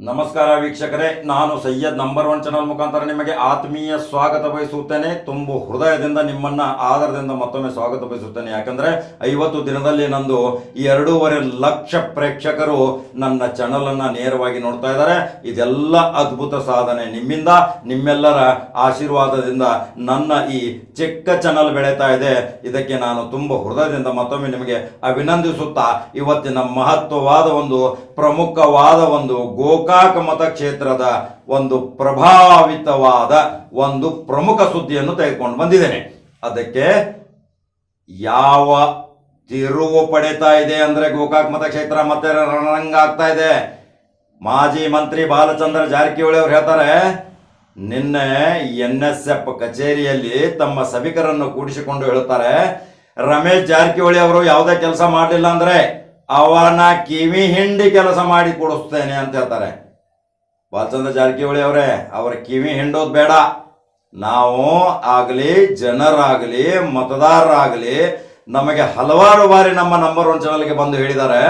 ನಮಸ್ಕಾರ ವೀಕ್ಷಕರೇ, ನಾನು ಸೈಯದ್ ನಂಬರ್ ಒನ್ ಚಾನಲ್ ಮುಖಾಂತರ ನಿಮಗೆ ಆತ್ಮೀಯ ಸ್ವಾಗತ ಬಯಸುತ್ತೇನೆ. ತುಂಬು ಹೃದಯದಿಂದ ನಿಮ್ಮನ್ನ, ಆದರದಿಂದ ಮತ್ತೊಮ್ಮೆ ಸ್ವಾಗತ ಬಯಸುತ್ತೇನೆ. ಯಾಕಂದ್ರೆ ಐವತ್ತು ದಿನದಲ್ಲಿ ನಂದು ಎರಡೂವರೆ ಲಕ್ಷ ಪ್ರೇಕ್ಷಕರು ನನ್ನ ಚಾನಲ್ ಅನ್ನ ನೇರವಾಗಿ ನೋಡ್ತಾ ಇದ್ದಾರೆ. ಇದೆಲ್ಲ ಅದ್ಭುತ ಸಾಧನೆ. ನಿಮ್ಮಿಂದ, ನಿಮ್ಮೆಲ್ಲರ ಆಶೀರ್ವಾದದಿಂದ ನನ್ನ ಈ ಚಿಕ್ಕ ಚಾನಲ್ ಬೆಳೀತಾ ಇದೆ. ಇದಕ್ಕೆ ನಾನು ತುಂಬ ಹೃದಯದಿಂದ ಮತ್ತೊಮ್ಮೆ ನಿಮಗೆ ಅಭಿನಂದಿಸುತ್ತಾ, ಇವತ್ತಿನ ಮಹತ್ವವಾದ ಒಂದು ಪ್ರಮುಖವಾದ ಒಂದು ಗೋಕಾಕ ಮತಕ್ಷೇತ್ರದ ಒಂದು ಪ್ರಭಾವಿತವಾದ ಒಂದು ಪ್ರಮುಖ ಸುದ್ದಿಯನ್ನು ತೆಗೆದುಕೊಂಡು ಬಂದಿದ್ದೇನೆ. ಅದಕ್ಕೆ ಯಾವ ತಿರುವು ಪಡೀತಾ ಇದೆ ಅಂದ್ರೆ ಗೋಕಾಕ್ ಮತಕ್ಷೇತ್ರ ಮತ್ತೆ ರಣರಂಗ ಆಗ್ತಾ ಇದೆ. ಮಾಜಿ ಮಂತ್ರಿ ಬಾಲಚಂದ್ರ ಜಾರಕಿಹೊಳಿ ಅವರು ಹೇಳ್ತಾರೆ, ನಿನ್ನೆ ಎನ್ ಎಸ್ ಎಫ್ ಕಚೇರಿಯಲ್ಲಿ ತಮ್ಮ ಸಭಿಕರನ್ನು ಕೂಡಿಸಿಕೊಂಡು ಹೇಳುತ್ತಾರೆ, ರಮೇಶ್ ಜಾರಕಿಹೊಳಿ ಅವರು ಯಾವುದೇ ಕೆಲಸ ಮಾಡಲಿಲ್ಲ ಅಂದ್ರೆ ಅವನ ಕಿವಿ ಹಿಂಡಿ ಕೆಲಸ ಮಾಡಿ ಕೊಡಿಸ್ತೇನೆ ಅಂತ ಹೇಳ್ತಾರೆ. ಬಾಲಚಂದ್ರ ಜಾರಕಿಹೊಳಿ ಅವರೇ, ಅವರ ಕಿವಿ ಹಿಂಡೋದು ಬೇಡ. ನಾವು ಆಗಲಿ, ಜನರಾಗಲಿ, ಮತದಾರರಾಗಲಿ, ನಮಗೆ ಹಲವಾರು ಬಾರಿ ನಮ್ಮ ನಂಬರ್ ಒನ್ ಚಾನಲ್ಗೆ ಬಂದು ಹೇಳಿದ್ದಾರೆ.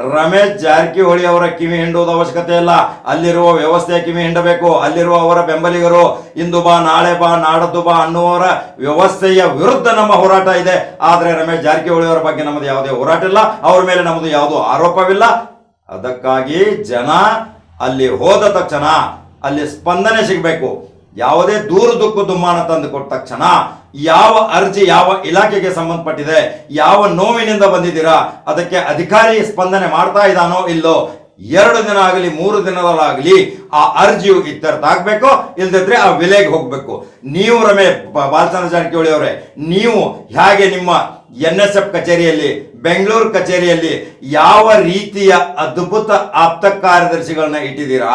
ರಮೇಶ್ ಜಾರಕಿಹೊಳಿ ಅವರ ಕಿವಿ ಹಿಂಡುವುದು ಅವಶ್ಯಕತೆ ಇಲ್ಲ. ಅಲ್ಲಿರುವ ವ್ಯವಸ್ಥೆಯ ಕಿವಿ ಹಿಂಡಬೇಕು. ಅಲ್ಲಿರುವ ಅವರ ಬೆಂಬಲಿಗರು, ಇಂದು ಬಾ, ನಾಳೆ ಬಾ, ನಾಡದ್ದು ಬಾ ಅನ್ನುವರ ವ್ಯವಸ್ಥೆಯ ವಿರುದ್ಧ ನಮ್ಮ ಹೋರಾಟ ಇದೆ. ಆದರೆ ರಮೇಶ್ ಜಾರಕಿಹೊಳಿ ಅವರ ಬಗ್ಗೆ ನಮ್ಮದು ಯಾವುದೇ ಹೋರಾಟ ಇಲ್ಲ. ಅವರ ಮೇಲೆ ನಮ್ಮದು ಯಾವುದೂ ಆರೋಪವಿಲ್ಲ. ಅದಕ್ಕಾಗಿ ಜನ ಅಲ್ಲಿ ಹೋದ ತಕ್ಷಣ ಅಲ್ಲಿ ಸ್ಪಂದನೆ ಸಿಗಬೇಕು. ಯಾವುದೇ ದೂರು ದುಕ್ಕು ದುಮ್ಮಾನ ತಂದು ಕೊಟ್ಟ ತಕ್ಷಣ ಯಾವ ಅರ್ಜಿ ಯಾವ ಇಲಾಖೆಗೆ ಸಂಬಂಧಪಟ್ಟಿದೆ, ಯಾವ ನೋವಿನಿಂದ ಬಂದಿದ್ದೀರಾ, ಅದಕ್ಕೆ ಅಧಿಕಾರಿ ಸ್ಪಂದನೆ ಮಾಡ್ತಾ ಇದ್ದಾನೋ ಇಲ್ಲೋ, ಎರಡು ದಿನ ಆಗಲಿ, ಮೂರು ದಿನದಲ್ಲಾಗಲಿ ಆ ಅರ್ಜಿಯು ಆಗ್ಬೇಕು ಇಲ್ದಿದ್ರೆ ಆ ವಿಲೆಗೆ ಹೋಗ್ಬೇಕು. ನೀವು ರಮೇ ಬಾಲಚಂದ್ರ ಜಾರಕಿಹೊಳಿ ಅವರೇ, ನೀವು ಹೇಗೆ ನಿಮ್ಮ ಎನ್ ಎಸ್ ಎಫ್ ಕಚೇರಿಯಲ್ಲಿ, ಬೆಂಗಳೂರು ಕಚೇರಿಯಲ್ಲಿ ಯಾವ ರೀತಿಯ ಅದ್ಭುತ ಆಪ್ತ ಕಾರ್ಯದರ್ಶಿಗಳನ್ನ ಇಟ್ಟಿದ್ದೀರಾ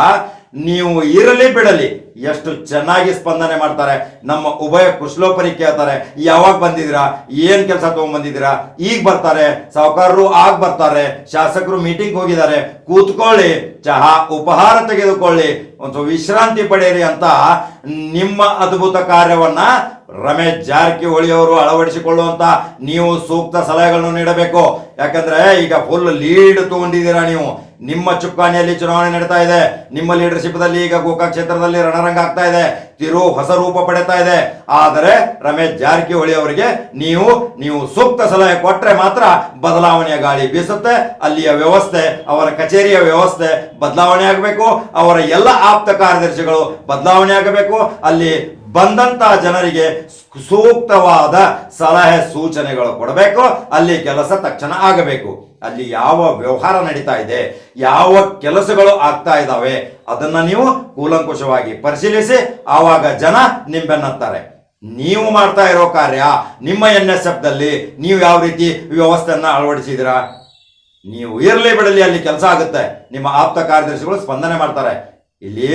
ನೀವು ಇರಲಿ ಬಿಡಲಿ. ಎಷ್ಟು ಚೆನ್ನಾಗಿ ಸ್ಪಂದನೆ ಮಾಡ್ತಾರೆ. ನಮ್ಮ ಉಭಯ ಕುಶಲೋಪರಿ ಕೇಳ್ತಾರೆ. ಯಾವಾಗ ಬಂದಿದ್ದೀರಾ? ಏನ್ ಕೆಲಸ ತಗೊಂಡ್ಬಂದಿದ್ದೀರಾ? ಈಗ ಬರ್ತಾರೆ. ಸಾಹುಕಾರರು ಆಗ ಬರ್ತಾರೆ. ಶಾಸಕರು ಮೀಟಿಂಗ್ ಹೋಗಿದ್ದಾರೆ. ಕೂತ್ಕೊಳ್ಳಿ. ಚಹಾ ಉಪಹಾರ ತೆಗೆದುಕೊಳ್ಳಿ. ಒಂದು ವಿಶ್ರಾಂತಿ ಪಡೆಯಿರಿ ಅಂತ ನಿಮ್ಮ ಅದ್ಭುತ ಕಾರ್ಯವನ್ನ ರಮೇಶ್ ಜಾರಕಿಹೊಳಿ ಅವರು ಅಳವಡಿಸಿಕೊಳ್ಳುವಂತ ನೀವು ಸೂಕ್ತ ಸಲಹೆಗಳನ್ನು ನೀಡಬೇಕು. ಯಾಕಂದ್ರೆ ಈಗ ಫುಲ್ ಲೀಡ್ ತಗೊಂಡಿದ್ದೀರಾ ನೀವು. ನಿಮ್ಮ ಚುಕ್ಕಾಣಿಯಲ್ಲಿ ಚುನಾವಣೆ ನಡೀತಾ ಇದೆ. ನಿಮ್ಮ ಲೀಡರ್ಶಿಪ್ ದಲ್ಲಿ ಈಗ ಗೋಕಾಕ್ ಕ್ಷೇತ್ರದಲ್ಲಿ ರಣರಂಗ ಆಗ್ತಾ ಇದೆ. ತಿರು ಹೊಸ ರೂಪ ಪಡೆತಾ ಇದೆ. ಆದರೆ ರಮೇಶ್ ಜಾರಕಿಹೊಳಿ ಅವರಿಗೆ ನೀವು ನೀವು ಸೂಕ್ತ ಸಲಹೆ ಕೊಟ್ಟರೆ ಮಾತ್ರ ಬದಲಾವಣೆಯ ಗಾಳಿ ಬೀಸುತ್ತೆ. ಅಲ್ಲಿಯ ವ್ಯವಸ್ಥೆ, ಅವರ ಕಚೇರಿಯ ವ್ಯವಸ್ಥೆ ಬದಲಾವಣೆ ಆಗಬೇಕು. ಅವರ ಎಲ್ಲ ಆಪ್ತ ಕಾರ್ಯದರ್ಶಿಗಳು ಬದಲಾವಣೆ ಆಗಬೇಕು. ಅಲ್ಲಿ ಬಂದಂತ ಜನರಿಗೆ ಸೂಕ್ತವಾದ ಸಲಹೆ ಸೂಚನೆಗಳು ಕೊಡಬೇಕು. ಅಲ್ಲಿ ಕೆಲಸ ತಕ್ಷಣ ಆಗಬೇಕು. ಅಲ್ಲಿ ಯಾವ ವ್ಯವಹಾರ ನಡೀತಾ ಇದೆ, ಯಾವ ಕೆಲಸಗಳು ಆಗ್ತಾ ಇದ್ದಾವೆ ಅದನ್ನ ನೀವು ಕೂಲಂಕುಷವಾಗಿ ಪರಿಶೀಲಿಸಿ, ಆವಾಗ ಜನ ನಿಂಬೆನ್ನತ್ತಾರೆ. ನೀವು ಮಾಡ್ತಾ ಇರೋ ಕಾರ್ಯ ನಿಮ್ಮ ಎನ್ ಎಸ್ ಎಫ್ ದಲ್ಲಿ ನೀವು ಯಾವ ರೀತಿ ವ್ಯವಸ್ಥೆಯನ್ನ ಅಳವಡಿಸಿದಿರಾ ನೀವು ಇರಲಿ ಬಿಡಲಿ, ಅಲ್ಲಿ ಕೆಲಸ ಆಗುತ್ತೆ. ನಿಮ್ಮ ಆಪ್ತ ಕಾರ್ಯದರ್ಶಿಗಳು ಸ್ಪಂದನೆ ಮಾಡ್ತಾರೆ. ಇಲ್ಲಿ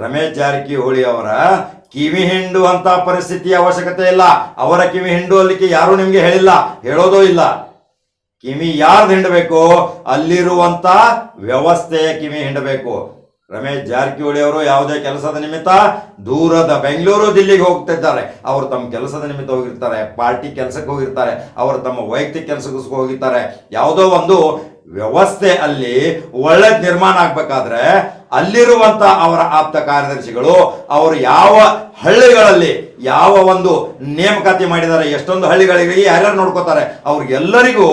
ರಮೇಶ್ ಜಾರಕಿಹೊಳಿ ಅವರ ಕಿವಿ ಹಿಂಡುವಂತ ಪರಿಸ್ಥಿತಿಯ ಅವಶ್ಯಕತೆ ಇಲ್ಲ. ಅವರ ಕಿವಿ ಹಿಂಡುವಲಿಕ್ಕೆ ಯಾರು ನಿಮ್ಗೆ ಹೇಳಿಲ್ಲ. ಹೇಳೋದೂ ಇಲ್ಲ. ಕಿವಿ ಯಾರ್ದು ಹಿಂಡಬೇಕು? ಅಲ್ಲಿರುವಂತ ವ್ಯವಸ್ಥೆಯ ಕಿವಿ ಹಿಂಡಬೇಕು. ರಮೇಶ್ ಜಾರಕಿಹೊಳಿ ಅವರು ಯಾವುದೇ ಕೆಲಸದ ನಿಮಿತ್ತ ದೂರದ ಬೆಂಗಳೂರು ದಿಲ್ಲಿಗೆ ಹೋಗ್ತಿದ್ದಾರೆ. ಅವರು ತಮ್ಮ ಕೆಲಸದ ನಿಮಿತ್ತ ಹೋಗಿರ್ತಾರೆ, ಪಾರ್ಟಿ ಕೆಲಸಕ್ಕೆ ಹೋಗಿರ್ತಾರೆ, ಅವರು ತಮ್ಮ ವೈಯಕ್ತಿಕ ಕೆಲಸಕ್ಕೆ ಹೋಗಿರ್ತಾರೆ. ಯಾವುದೋ ಒಂದು ವ್ಯವಸ್ಥೆ ಅಲ್ಲಿ ಒಳ್ಳೆದ್ ನಿರ್ಮಾಣ ಆಗ್ಬೇಕಾದ್ರೆ ಅಲ್ಲಿರುವಂತ ಅವರ ಆಪ್ತ ಕಾರ್ಯದರ್ಶಿಗಳು, ಅವರು ಯಾವ ಹಳ್ಳಿಗಳಲ್ಲಿ ಯಾವ ಒಂದು ನೇಮಕಾತಿ ಮಾಡಿದ್ದಾರೆ, ಎಷ್ಟೊಂದು ಹಳ್ಳಿಗಳಿಗೆ ಯಾರ್ಯಾರು ನೋಡ್ಕೋತಾರೆ, ಅವ್ರಿಗೆಲ್ಲರಿಗೂ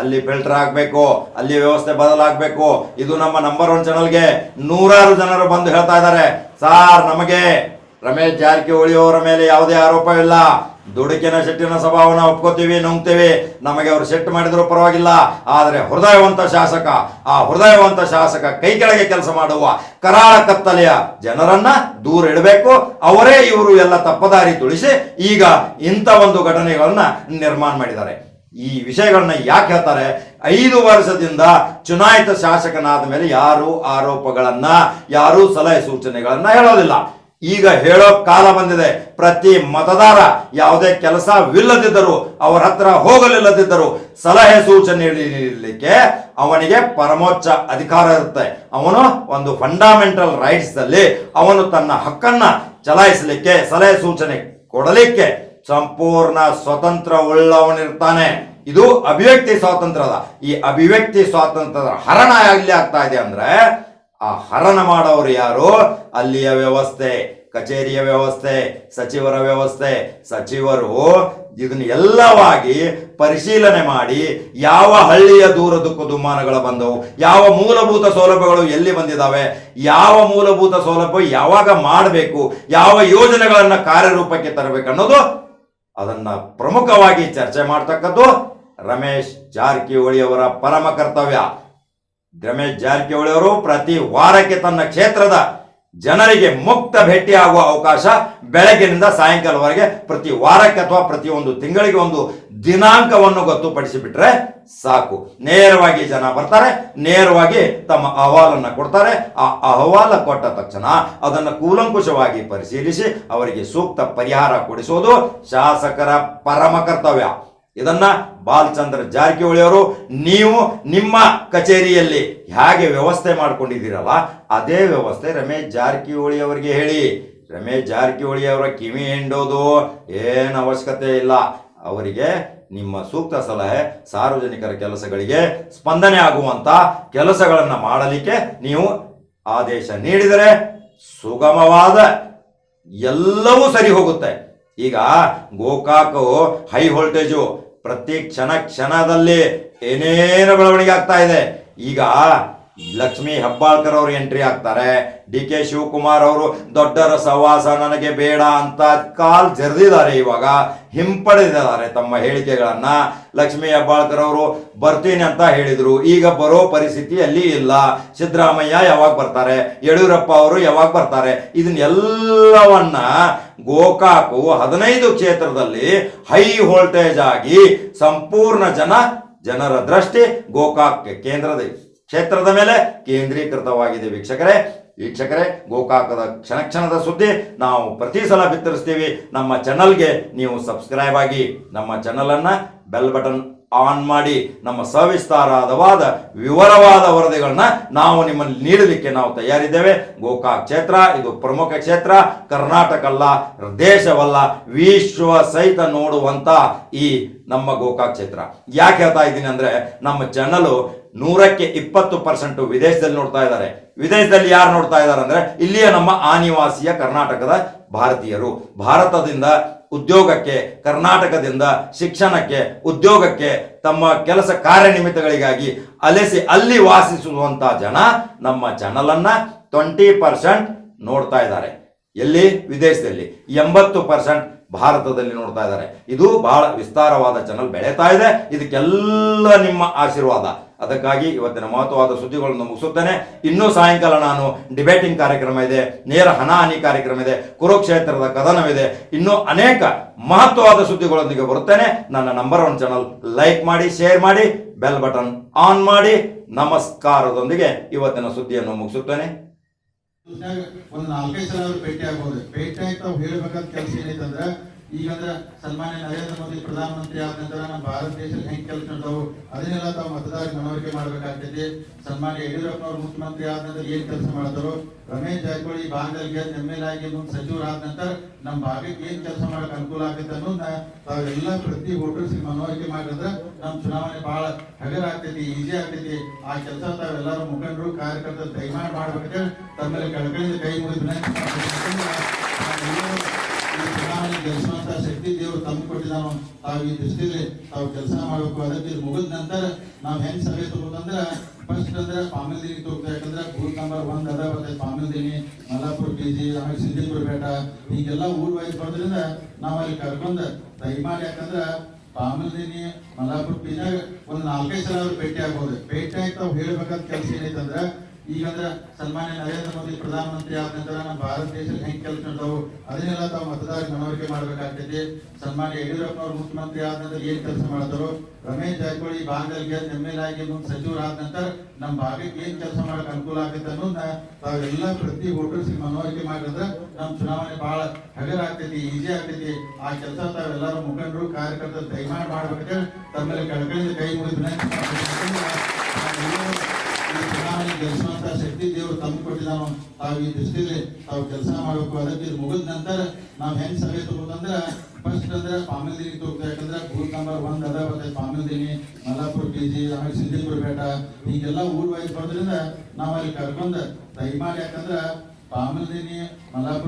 ಅಲ್ಲಿ ಫಿಲ್ಟರ್ ಆಗಬೇಕು ಅಲ್ಲಿ ವ್ಯವಸ್ಥೆ ಬದಲಾಗಬೇಕು. ಇದು ನಮ್ಮ ನಂಬರ್ ಒನ್ ಚಾನಲ್ಗೆ ನೂರಾರು ಜನರು ಬಂದು ಹೇಳ್ತಾ ಇದ್ದಾರೆ. ಸಾರ್ ನಮಗೆ ರಮೇಶ್ ಜಾರಕಿಹೊಳಿ ಅವರ ಮೇಲೆ ಯಾವುದೇ ಆರೋಪವಿಲ್ಲ ದುಡುಕಿನ ಶೆಟ್ಟಿನ ಸ್ವಭಾವನ ಒಪ್ಕೋತೀವಿ, ನುಂಗ್ತೀವಿ. ನಮಗೆ ಅವರು ಸೆಟ್ ಮಾಡಿದ್ರು ಪರವಾಗಿಲ್ಲ. ಆದರೆ ಹೃದಯವಂತ ಶಾಸಕ, ಆ ಹೃದಯವಂತ ಶಾಸಕ ಕೈ ಕೆಳಗೆ ಕೆಲಸ ಮಾಡುವ ಕರಾಳ ಕತ್ತಲೆಯ ಜನರನ್ನ ದೂರ ಇಡಬೇಕು. ಅವರೇ ಇವರು ಎಲ್ಲ ತಪ್ಪದಾರಿ ತುಳಿಸಿ ಈಗ ಇಂಥ ಒಂದು ಘಟನೆಗಳನ್ನ ನಿರ್ಮಾಣ ಮಾಡಿದ್ದಾರೆ. ಈ ವಿಷಯಗಳನ್ನ ಯಾಕೆ ಹೇಳ್ತಾರೆ? ಐದು ವರ್ಷದಿಂದ ಚುನಾಯಿತ ಶಾಸಕನಾದ ಮೇಲೆ ಯಾರು ಆರೋಪಗಳನ್ನ, ಯಾರು ಸಲಹೆ ಸೂಚನೆಗಳನ್ನ ಹೇಳೋದಿಲ್ಲ. ಈಗ ಹೇಳೋ ಕಾಲ ಬಂದಿದೆ. ಪ್ರತಿ ಮತದಾರ ಯಾವುದೇ ಕೆಲಸವಿಲ್ಲದಿದ್ದರೂ, ಅವರ ಹತ್ರ ಹೋಗಲಿಲ್ಲದಿದ್ದರೂ ಸಲಹೆ ಸೂಚನೆ ನೀಡಲಿಕ್ಕೆ ಅವನಿಗೆ ಪರಮೋಚ್ಚ ಅಧಿಕಾರ ಇರುತ್ತೆ. ಅವನು ಒಂದು ಫಂಡಮೆಂಟಲ್ ರೈಟ್ಸ್ ಅಲ್ಲಿ ಅವನು ತನ್ನ ಹಕ್ಕನ್ನ ಚಲಾಯಿಸಲಿಕ್ಕೆ, ಸಲಹೆ ಸೂಚನೆ ಕೊಡಲಿಕ್ಕೆ ಸಂಪೂರ್ಣ ಸ್ವತಂತ್ರ ಉಳ್ಳವನಿರ್ತಾನೆ ಇದು ಅಭಿವ್ಯಕ್ತಿ ಸ್ವಾತಂತ್ರ್ಯದ ಈ ಅಭಿವ್ಯಕ್ತಿ ಸ್ವಾತಂತ್ರ್ಯದ ಹರಣ ಎಲ್ಲಿ ಆಗ್ತಾ ಇದೆ ಅಂದ್ರೆ, ಆ ಹರಣ ಮಾಡೋರು ಯಾರು? ಅಲ್ಲಿಯ ವ್ಯವಸ್ಥೆ, ಕಚೇರಿಯ ವ್ಯವಸ್ಥೆ, ಸಚಿವರ ವ್ಯವಸ್ಥೆ. ಸಚಿವರು ಇದನ್ನ ಎಲ್ಲವಾಗಿ ಪರಿಶೀಲನೆ ಮಾಡಿ ಯಾವ ಹಳ್ಳಿಯ ದೂರ ದುಃಖ ದುಮ್ಮಾನಗಳು ಬಂದವು, ಯಾವ ಮೂಲಭೂತ ಸೌಲಭ್ಯಗಳು ಎಲ್ಲಿ ಬಂದಿದ್ದಾವೆ ಯಾವ ಮೂಲಭೂತ ಸೌಲಭ್ಯ ಯಾವಾಗ ಮಾಡಬೇಕು, ಯಾವ ಯೋಜನೆಗಳನ್ನು ಕಾರ್ಯರೂಪಕ್ಕೆ ತರಬೇಕು ಅನ್ನೋದು ಅದನ್ನ ಪ್ರಮುಖವಾಗಿ ಚರ್ಚೆ ಮಾಡ್ತಕ್ಕದ್ದು ರಮೇಶ್ ಜಾರಕಿಹೊಳಿ ಅವರ ಪರಮ ಕರ್ತವ್ಯ. ರಮೇಶ್ ಜಾರಕಿಹೊಳಿ ಅವರು ಪ್ರತಿ ವಾರಕ್ಕೆ ತನ್ನ ಕ್ಷೇತ್ರದ ಜನರಿಗೆ ಮುಕ್ತ ಭೇಟಿ ಆಗುವ ಅವಕಾಶ ಬೆಳಗ್ಗಿನಿಂದ ಸಾಯಂಕಾಲವರೆಗೆ ಪ್ರತಿ ವಾರಕ್ಕೆ ಅಥವಾ ಪ್ರತಿಯೊಂದು ತಿಂಗಳಿಗೆ ಒಂದು ದಿನಾಂಕವನ್ನು ಗೊತ್ತುಪಡಿಸಿಬಿಟ್ರೆ ಸಾಕು. ನೇರವಾಗಿ ಜನ ಬರ್ತಾರೆ, ನೇರವಾಗಿ ತಮ್ಮ ಅಹವಾಲನ್ನು ಕೊಡ್ತಾರೆ. ಆ ಅಹವಾಲ ಕೊಟ್ಟ ತಕ್ಷಣ ಅದನ್ನು ಕೂಲಂಕುಷವಾಗಿ ಪರಿಶೀಲಿಸಿ ಅವರಿಗೆ ಸೂಕ್ತ ಪರಿಹಾರ ಕೊಡಿಸುವುದು ಶಾಸಕರ ಪರಮ ಕರ್ತವ್ಯ. ಇದನ್ನ ಬಾಲಚಂದ್ರ ಜಾರಕಿಹೊಳಿ ಅವರು ನೀವು ನಿಮ್ಮ ಕಚೇರಿಯಲ್ಲಿ ಹೇಗೆ ವ್ಯವಸ್ಥೆ ಮಾಡ್ಕೊಂಡಿದ್ದೀರಲ್ಲ, ಅದೇ ವ್ಯವಸ್ಥೆ ರಮೇಶ್ ಜಾರಕಿಹೊಳಿ ಅವರಿಗೆ ಹೇಳಿ. ರಮೇಶ್ ಜಾರಕಿಹೊಳಿ ಅವರ ಕಿವಿ ಹಿಂಡೋದು ಏನು ಅವಶ್ಯಕತೆ ಇಲ್ಲ. ಅವರಿಗೆ ನಿಮ್ಮ ಸೂಕ್ತ ಸಲಹೆ ಸಾರ್ವಜನಿಕರ ಕೆಲಸಗಳಿಗೆ ಸ್ಪಂದನೆ ಆಗುವಂತ ಕೆಲಸಗಳನ್ನು ಮಾಡಲಿಕ್ಕೆ ನೀವು ಆದೇಶ ನೀಡಿದರೆ ಸುಗಮವಾದ ಎಲ್ಲವೂ ಸರಿ ಹೋಗುತ್ತೆ. ಈಗ ಗೋಕಾಕು ಹೈ ವೋಲ್ಟೇಜು ಪ್ರತಿ ಕ್ಷಣ ಕ್ಷಣದಲ್ಲಿ ಏನೇನು ಬೆಳವಣಿಗೆ ಆಗ್ತಾ ಇದೆ. ಈಗ ಲಕ್ಷ್ಮಿ ಹೆಬ್ಬಾಳ್ಕರ್ ಅವರು ಎಂಟ್ರಿ ಆಗ್ತಾರೆ. ಡಿ ಕೆ ಶಿವಕುಮಾರ್ ಅವರು, ದೊಡ್ಡರ ಸಹವಾಸ ನನಗೆ ಬೇಡ ಅಂತ ಕಾಲ್ ಜರಿದಿದ್ದಾರೆ ಇವಾಗ. ಹಿಂಪಡೆದಿದ್ದಾರೆ ತಮ್ಮ ಹೇಳಿಕೆಗಳನ್ನ. ಲಕ್ಷ್ಮಿ ಹೆಬ್ಬಾಳ್ಕರ್ ಅವರು, ಬರ್ತೀನಿ ಅಂತ ಹೇಳಿದ್ರು. ಈಗ ಬರೋ ಪರಿಸ್ಥಿತಿಯಲ್ಲಿ ಇಲ್ಲ. ಸಿದ್ದರಾಮಯ್ಯ ಯಾವಾಗ ಬರ್ತಾರೆ? ಯಡಿಯೂರಪ್ಪ ಅವರು ಯಾವಾಗ ಬರ್ತಾರೆ? ಇದನ್ನೆಲ್ಲವನ್ನ ಗೋಕಾಕು ಹದಿನೈದು ಕ್ಷೇತ್ರದಲ್ಲಿ ಹೈ ವೋಲ್ಟೇಜ್ ಆಗಿ ಸಂಪೂರ್ಣ ಜನ ಜನರ ದೃಷ್ಟಿ ಗೋಕಾಕ್ ಕೇಂದ್ರದ ಕ್ಷೇತ್ರದ ಮೇಲೆ ಕೇಂದ್ರೀಕೃತವಾಗಿದೆ ವೀಕ್ಷಕರೇ. ವೀಕ್ಷಕರೇ, ಗೋಕಾಕದ ಕ್ಷಣ ಕ್ಷಣದ ಸುದ್ದಿ ನಾವು ಪ್ರತಿ ಸಲ ಬಿತ್ತರಿಸ್ತೀವಿ. ನಮ್ಮ ಚಾನಲ್ಗೆ ನೀವು ಸಬ್ಸ್ಕ್ರೈಬ್ ಆಗಿ ನಮ್ಮ ಚಾನಲನ್ನ ಬೆಲ್ ಬಟನ್ ಆನ್ ಮಾಡಿ. ನಮ್ಮ ಸವಿಸ್ತಾರವಾದ, ವಿವರವಾದ ವರದಿಗಳನ್ನ ನಾವು ನಿಮ್ಮಲ್ಲಿ ನೀಡಲಿಕ್ಕೆ ನಾವು ತಯಾರಿದ್ದೇವೆ. ಗೋಕಾಕ್ ಕ್ಷೇತ್ರ, ಇದು ಪ್ರಮುಖ ಕ್ಷೇತ್ರ. ಕರ್ನಾಟಕ ಅಲ್ಲ, ದೇಶವಲ್ಲ, ವಿಶ್ವ ಸಹಿತ ನೋಡುವಂತ ಈ ನಮ್ಮ ಗೋಕಾಕ್ ಕ್ಷೇತ್ರ. ಯಾಕೆ ಹೇಳ್ತಾ ಇದ್ದೀನಿ ಅಂದ್ರೆ, ನಮ್ಮ ಚಾನಲ್ ನೂರಕ್ಕೆ ಇಪ್ಪತ್ತು ಪರ್ಸೆಂಟ್ ವಿದೇಶದಲ್ಲಿ ನೋಡ್ತಾ ಇದ್ದಾರೆ. ವಿದೇಶದಲ್ಲಿ ಯಾರು ನೋಡ್ತಾ ಇದ್ದಾರೆ ಅಂದ್ರೆ ಇಲ್ಲಿಯ ನಮ್ಮ ಆನಿವಾಸಿಯ ಕರ್ನಾಟಕದ ಭಾರತೀಯರು. ಭಾರತದಿಂದ ಉದ್ಯೋಗಕ್ಕೆ, ಕರ್ನಾಟಕದಿಂದ ಶಿಕ್ಷಣಕ್ಕೆ, ಉದ್ಯೋಗಕ್ಕೆ, ತಮ್ಮ ಕೆಲಸ ಕಾರ್ಯನಿಮಿತ್ತಗಳಿಗಾಗಿ ಅಲೆಸಿ ಅಲ್ಲಿ ವಾಸಿಸುವಂತ ಜನ ನಮ್ಮ ಚಾನಲ್ ಅನ್ನ ಟ್ವೆಂಟಿ ಪರ್ಸೆಂಟ್ ನೋಡ್ತಾ ಇದ್ದಾರೆ. ಎಲ್ಲಿ? ವಿದೇಶದಲ್ಲಿ. ಎಂಬತ್ತು ಪರ್ಸೆಂಟ್ ಭಾರತದಲ್ಲಿ ನೋಡ್ತಾ ಇದ್ದಾರೆ. ಇದು ಬಹಳ ವಿಸ್ತಾರವಾದ ಚಾನಲ್ ಬೆಳೀತಾ ಇದೆ. ಇದಕ್ಕೆಲ್ಲ ನಿಮ್ಮ ಆಶೀರ್ವಾದ. ಅದಕ್ಕಾಗಿ ಇವತ್ತಿನ ಮಹತ್ವವಾದ ಸುದ್ದಿಗಳನ್ನು ಮುಗಿಸುತ್ತೇನೆ. ಇನ್ನೂ ಸಾಯಂಕಾಲ ನಾನು ಡಿಬೇಟಿಂಗ್ ಕಾರ್ಯಕ್ರಮ ಇದೆ, ನೇರ ಹಣಹಾನಿ ಕಾರ್ಯಕ್ರಮ ಇದೆ, ಕುರುಕ್ಷೇತ್ರದ ಕದನವಿದೆ. ಇನ್ನೂ ಅನೇಕ ಮಹತ್ವವಾದ ಸುದ್ದಿಗಳೊಂದಿಗೆ ಬರುತ್ತೇನೆ. ನನ್ನ ನಂಬರ್ ಒನ್ ಚಾನಲ್ ಲೈಕ್ ಮಾಡಿ ಶೇರ್ ಮಾಡಿ ಬೆಲ್ ಬಟನ್ ಆನ್ ಮಾಡಿ, ನಮಸ್ಕಾರದೊಂದಿಗೆ ಇವತ್ತಿನ ಸುದ್ದಿಯನ್ನು ಮುಗಿಸುತ್ತೇನೆ. ಒಂದು ನಾಲ್ಕೈದು ಸಲ ಭೇಟಿ ಆಗ್ಬೋದು. ಭೇಟಿ ಆಗಿ ಹೇಳ್ಬೇಕಂತ ಕೆಲಸ ಏನೈತಂದ್ರ ಈಗಂದ್ರ ಸನ್ಮಾನ್ಯ ನರೇಂದ್ರ ಮೋದಿ ಪ್ರಧಾನಮಂತ್ರಿ ಆದ ನಂತರ ನಮ್ಮ ಭಾರತ ದೇಶದಲ್ಲಿ ಹೆಂಗ್ ಕೆಲಸ ನಡೆದವು, ಅದನ್ನೆಲ್ಲ ತಾವು ಮತದಾರ ಮನವರಿಕೆ ಮಾಡ್ಬೇಕಾಗ್ತೈತಿ. ಸನ್ಮಾನ್ಯ ಯಡಿಯೂರಪ್ಪ ಅವ್ರು ಮುಖ್ಯಮಂತ್ರಿ ಆದ ನಂತರ ಏನ್ ಕೆಲಸ ಮಾಡಿದ್ರು ರಮೇಶ್ ಜಾರಕಿಹೊಳಿ ಭಾಗದಲ್ಲಿ ಗೆದ್ದು ಎಂ ಎಲ್ ಆಗಿ ಮುಂದೆ ಸಚಿವರು ಆದ ನಂತರ ನಮ್ಮ ಭಾಗಕ್ಕೆ ಏನ್ ಕೆಲಸ ಮಾಡಕ್ ಅನುಕೂಲ ಆಗತ್ತೆ ಅನ್ನೋದನ್ನ ತಾವೆಲ್ಲ ಪ್ರತಿ ವೋಟರ್ಸ್ ಮನವರಿಕೆ ಮಾಡಿದ್ರೆ ನಮ್ಮ ಚುನಾವಣೆ ಬಹಳ ಹಗರ ಆಗ್ತೈತಿ ಈಜಿ ಆಗ್ತೈತಿ. ಆ ಕೆಲಸ ತಾವೆಲ್ಲರೂ ಮುಖಂಡರು, ಕಾರ್ಯಕರ್ತರು ದಯಮಾಡಿ ಮಾಡ್ಬೇಕಂತೇಳಿ ತಮ್ಮಲ್ಲಿ ಕಳ್ಕಳಿಂದ ಕೈ ಮುಗಿದು ಕೊಟ್ಟಿದ್ದಾನು ತಾವು ಈ ದೃಷ್ಟಿಯಲ್ಲಿ ತಾವು ಕೆಲಸ ಮಾಡಬೇಕು. ಅದಕ್ಕೆ ಮುಗಿದ ನಂತರ ನಾವು ಹೆಂಗ್ ಸಭೆ ತಗೋದಂದ್ರ ಫಸ್ಟ್ ಅಂದ್ರೆ ಪಾಮಿಲ್ದಿನಿ ತಗೋಬೇಕು ಯಾಕಂದ್ರೆ ಬೂತ್ ನಂಬರ್ ಒಂದ್ ಅದ ಬರ್ತೈತೆ ಪಾಮಿಲ್ದಿನಿ ಮಲ್ಲಾಪುರ ಪಿ ಜಿ ಆಮೇಲೆ ಸಿದ್ದಿಪುರ ಬೇಟ ಹೀಗೆಲ್ಲ ಊರ್ ವೈಸ್ ಬರೋದ್ರಿಂದ ನಾವು ಅಲ್ಲಿ ಕರ್ಕೊಂಡ್ ದಯಮಾಡಿ ಯಾಕಂದ್ರ ಪಾಮಿಲ್ದಿನಿ ಮಲ್ಲಾಪುರ ಪಿಜಾಗ ಒಂದು ನಾಲ್ಕೈದು ಸಲ ಅವ್ರು ಭೇಟಿ ಆಗ್ಬೋದು. ಭೇಟಿ ಆಗಿ ತಾವು ಹೇಳ್ಬೇಕಾದ ಕೆಲಸ ಏನೈತಂದ್ರ ಈಗಂದ್ರ ಸನ್ಮಾನ್ಯ ನರೇಂದ್ರ ಮೋದಿ ಪ್ರಧಾನಮಂತ್ರಿ ಆದ ನಂತರ ನಮ್ಮ ಭಾರತ ದೇಶದಲ್ಲಿ ಹೆಂಗ್ ಕೆಲಸ ನಡೆದವು, ಅದನ್ನೆಲ್ಲ ತಾವು ಮತದಾರರಿಗೆ ಮನವರಿಕೆ ಮಾಡಬೇಕಾಗ್ತೈತಿ. ಸನ್ಮಾನ್ಯ ಯಡಿಯೂರಪ್ಪ ಅವ್ರು ಮುಖ್ಯಮಂತ್ರಿ ಆದ ನಂತರ ಏನ್ ಕೆಲಸ ಮಾಡಿದ್ರು ರಮೇಶ್ ಜಾರಕಿಹೊಳಿ ಭಾಗದಲ್ಲಿ ಗೆದ್ದು ಎಂ ಎಲ್ ಆಗಿ ಮುಂದೆ ಸಚಿವರು ಆದ ನಂತರ ನಮ್ಮ ಭಾಗಕ್ಕೆ ಏನ್ ಕೆಲಸ ಮಾಡಕ್ ಅನುಕೂಲ ಆಗುತ್ತೆ ಅನ್ನೋದನ್ನ ತಾವೆಲ್ಲ ಪ್ರತಿ ವೋಟರ್ಸ್ ಮನವರಿಕೆ ಮಾಡಿದ್ರೆ ನಮ್ಮ ಚುನಾವಣೆ ಬಹಳ ಹಗರ ಆಗ್ತೈತಿ, ಈಜಿ ಆಗ್ತೈತಿ. ಆ ಕೆಲಸ ತಾವೆಲ್ಲರೂ ಮುಖಂಡರು, ಕಾರ್ಯಕರ್ತರು ದಯಮಾಡಿ ಮಾಡ್ಬೇಕಂತೇಳಿ ತಮ್ಮಲ್ಲಿ ಕಳ್ಕಳಿಂದ ಕೈ ಮುಗಿದು ಗೆಲ್ಲಿಸುವಂತ ಶಕ್ತಿ ದೇವರು ತಂದು ಕೊಟ್ಟಿದ್ದಾನೋ ತಾವು ಈ ದೃಷ್ಟಿಯಲ್ಲಿ ತಾವು ಕೆಲಸ ಮಾಡಬೇಕು, ಅದಕ್ಕೆ ಮುಗಿದ ನಂತರ ನಾವು ಹೆಂಗ್ ಸಭೆ ತಗೋದಂದ್ರ ಫಸ್ಟ್ ಅಂದ್ರೆ ಪಾಮಿಲ್ದಿನಿ ತಗೋಬೇಕು ಯಾಕಂದ್ರೆ ಬೂತ್ ನಂಬರ್ ಒಂದ್ ಅದ, ಮತ್ತೆ ಪಾಮಿಲ್ದಿನಿ ಮಲ್ಲಾಪುರ ಪಿ ಜಿ ಆಮೇಲೆ ಸಿದ್ದಿಪುರ ಬೇಟ ಹೀಗೆಲ್ಲ ಊರ್ ವೈಸ್ ಬರೋದ್ರಿಂದ ನಾವ್ ಅಲ್ಲಿ ಕರ್ಕೊಂಡ್ ದಯಮಾಡಿ ಯಾಕಂದ್ರ ಪಾಮಿಲ್ದಿನಿ ಮಲ್ಲಾಪುರ